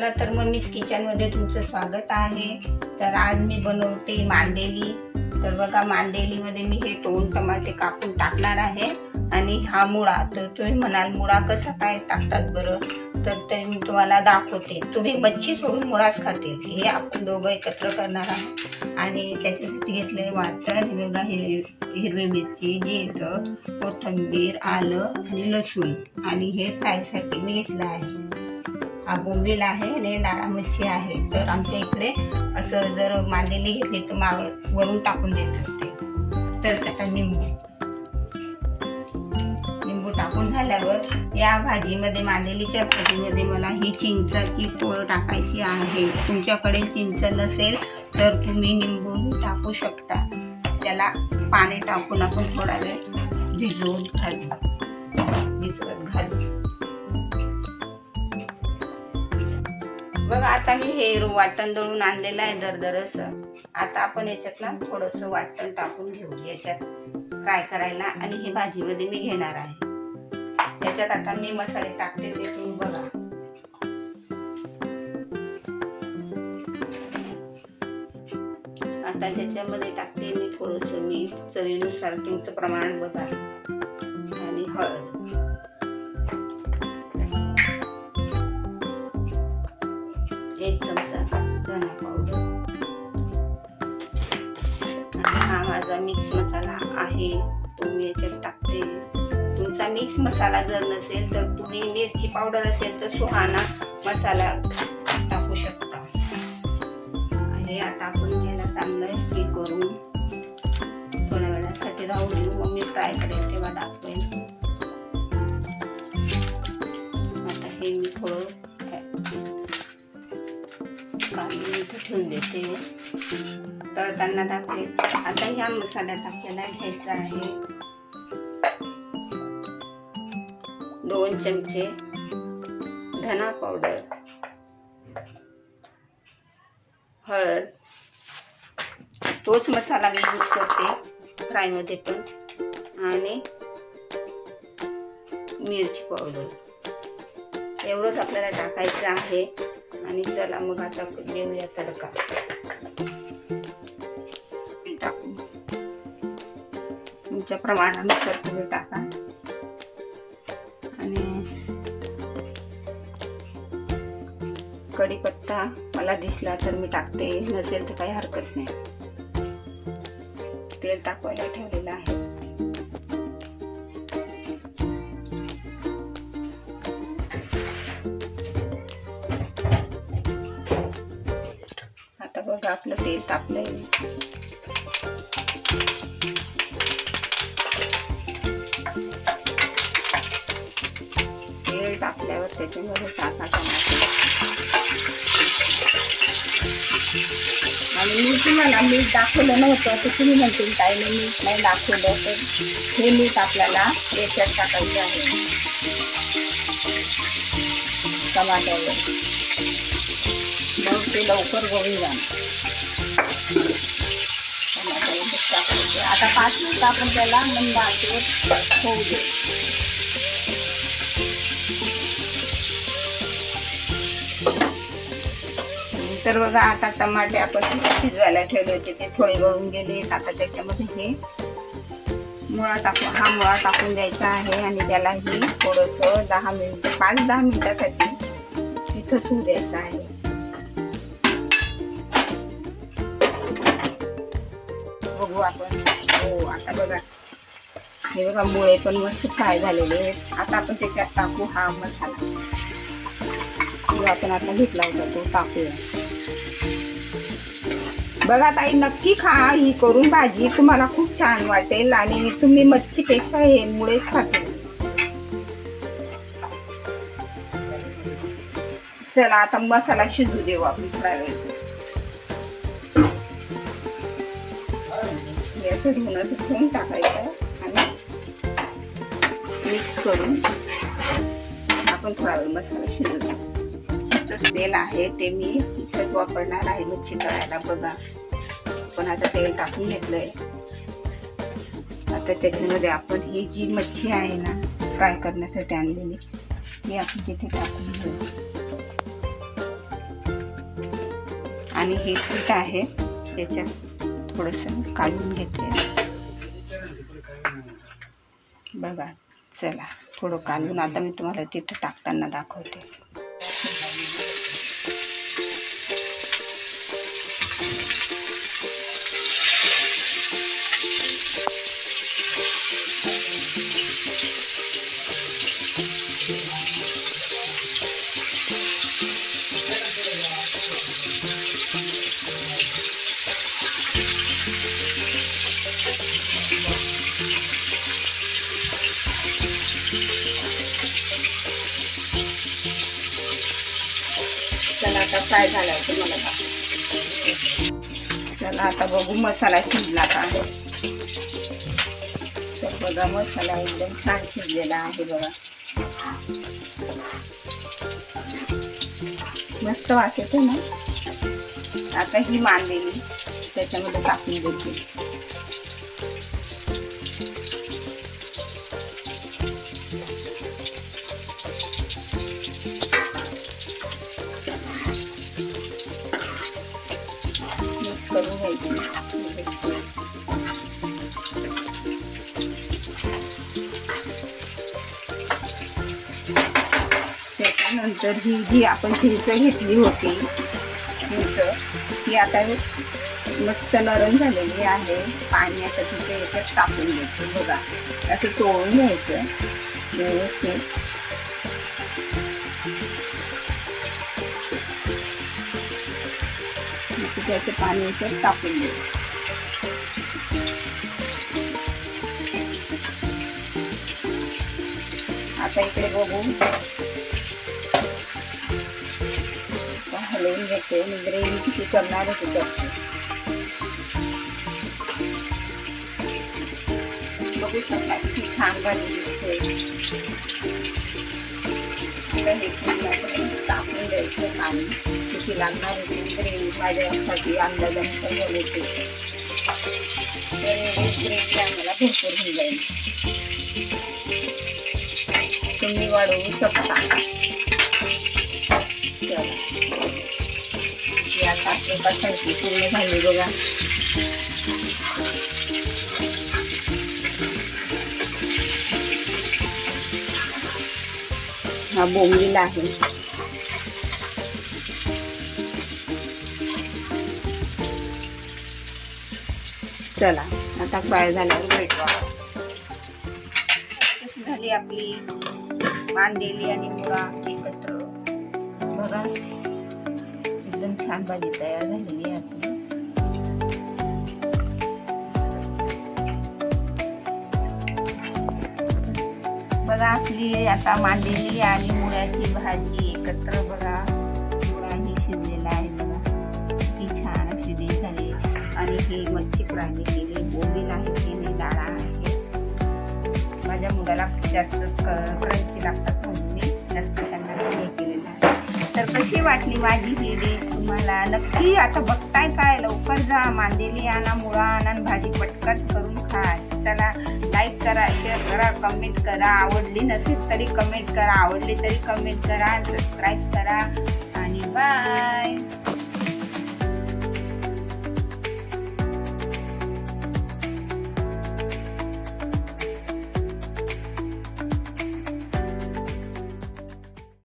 चला तर मग मिस किचनमध्ये तुमचं स्वागत आहे. तर आज मी बनवते मांदेली. तर बघा मांदेलीमध्ये मी हे तोंड टमाटे कापून टाकणार आहे. आणि हा मुळा तर तुम्ही म्हणाल मुळा कसा काय टाकतात बरं? तर ते मी तुम्हाला दाखवते. तुम्ही मच्छी सोडून मुळाच खातील. हे आपण दोघं एकत्र करणार आहोत. आणि त्याच्यासाठी घेतले वाटण. बघा हिरवी हिरवी मिरची जिरं कोथिंबीर आलं आणि लसूण. आणि हे फ्रायसाठी मी घेतलं आहे. हा बोंबील आहे आणि डाळा मच्छी आहे. तर आमच्या इकडे असं जर मांदेली घेतली तर माग वरून टाकून देतात ते. तर त्याचा निंबू. निंबू टाकून झाल्यावर या भाजीमध्ये मांदेलीच्या भाजीमध्ये मला ही चिंचाची पोळ टाकायची आहे. तुमच्याकडे चिंच नसेल तर तुम्ही निंबू टाकू शकता. त्याला पाणी टाकून आपण थोडा वेळ भिजवून घालू. भिजवत घालू. बघा आता मी हे वाटण दळून आणलेलं आहे दरदरस. आता आपण याच्यातला थोडंसं वाटण टाकून घेऊ. याच्यात फ्राय करायला आणि हे भाजीमध्ये मी घेणार आहे. याच्यात आता मी मसाले टाकते ते तुम्ही बघा. आता त्याच्यामध्ये टाकते मी थोडंसं मी चवीनुसार तुमचं प्रमाण बघा. मिक्स मसाला आहे तो मी याच्यात टाकते. तुमचा मिक्स मसाला जर नसेल तर तुम्ही मिरची पावडर असेल तर सुहाना मसाला टाकू शकता. आणि आता आपण याला चांगलं हे करून थोड्या वेळासाठी राहू देऊ. मग मी फ्राय करेल तेव्हा दाखवेल आता हे मी थोडं ठेवून देते. तळताना दाखवेल आता ह्या मसाल्यात आपल्याला घ्यायचा आहे. दोन चमचे धना पावडर हळद. तोच मसाला मी यूज करते फ्रायमध्ये पण. आणि मिरची पावडर एवढंच आपल्याला टाकायचं आहे. आणि चला मग आता देऊया तडका. तुमच्या प्रमाणानुसार तुम्ही टाका. आणि कढीपत्ता मला दिसला तर मी टाकते. नसेल तर काही हरकत नाही. तेल तापवायला ठेवलेलं आहे. आता बघा आपलं तेल तापलंय. त्याच्यामध्ये टाका टमाटे आणि मी तुम्हाला मीठ दाखवलं नव्हतं तर तुम्ही म्हणतील काय मीठ नाही दाखवलं तर हे मीठ आपल्याला याच्यात टाकायचं आहे. टमाट्यावर. मग ते लवकर गळून जाणार. आता पाच मिनिट आपण त्याला मंद आचेवर होऊ दे. तर बघा आता टमाटे आपण शिजवायला ठेवले होते. ते थोडे गळून गेले आता त्याच्यामध्ये हे मुळा टाकू हा मुळा टाकून द्यायचा आहे आणि त्यालाही थोडंसं दहा मिनिट पाच दहा मिनिटासाठी तिथंच ठेवू द्यायचं आहे. बघू आपण. हो आता बघा. हे बघा मुळे पण मस्त फ्राय झालेले आहेत. आता आपण त्याच्यात टाकू हा मसाला. आपण आता घेतला होता तो टाकूया. बघा ताई नक्की खा. ही करून भाजी तुम्हाला खूप छान वाटेल आणि तुम्ही मच्छीपेक्षा हे मुळेच खाते चला आता मसाला शिजू देऊ आपण थोडा वेळ. धुणं धुवून टाकायचं आणि मिक्स करून आपण थोडा वेळ मसाला शिजू देऊ. तेल आहे ते मी इथेच वापरणार आहे मच्छी तळायला. बघा. आपण आता तेल टाकून घेतलंय. आता त्याच्यामध्ये आपण ही जी मच्छी आहे ना फ्राय करण्यासाठी आणलेली ती आपण तिथे टाकून घेऊ. आणि हे पीठ आहे त्याच्यात थोडंसं काढून घेते बघा चला थोडं काढून आता मी तुम्हाला तिथं टाकताना दाखवते. फ्राय झाला आहे तुम्हाला चला आता बघू मसाला शिजला का तर बघा मसाला एकदम छान शिजलेला आहे बघा. मस्त वाटत ना? आता ही मांदेली त्याच्यामध्ये टाकून देते. त्याच्यानंतर ही जी आपण चिंच घेतली होती चिंच ही आता मस्त नरम झालेली आहे. पाणी आता तिथे याच्यात टाकून घ्यायचं बघा असं तोळून घ्यायचं. व्यवस्थित. त्याचं पाणी याच्यात टाकून देऊ. आता इकडे बघू. हलवून घेते. मी ग्रेव्ही किती करणार होते करते बघू शकता किती छान भाजी दिसते आता हे पूर्णपणे टाकून द्यायचं पाणी. किती लागणार होती ग्रेव्ही माझ्यासाठी तर ग्रेव्ही आम्हाला भरपूर होऊन जाईल तुम्ही वाढवू शकता या पूर्ण झाली बघा हा बोंबील आहे. चला आता फ्राय झाल्यावर भेटू कशी झाली आपली मांदेली आणि मुळा एकत्र. बघा एकदम छान भाजी तयार झालेली आहे बघा आपली आता मांदेली आणि मुळ्याची भाजी एकत्र बघा. आणि ही मच्छी फ्राय केली बोंबील नाही केली डाळा आहे. माझ्या मुलाला जास्त क्रंची लागतात म्हणून मी जास्त त्यांना हे केलेलं आहे. तर कशी वाटली माझी ही तुम्हाला? नक्की आता बघताय काय? लवकर जा मांदेली आणा मुळा आणा आणि भाजी पटकन करून खा. चला लाईक करा शेअर करा कमेंट करा. आवडली नसेल तरी कमेंट करा. आवडली तरी कमेंट करा सबस्क्राईब करा. आणि बाय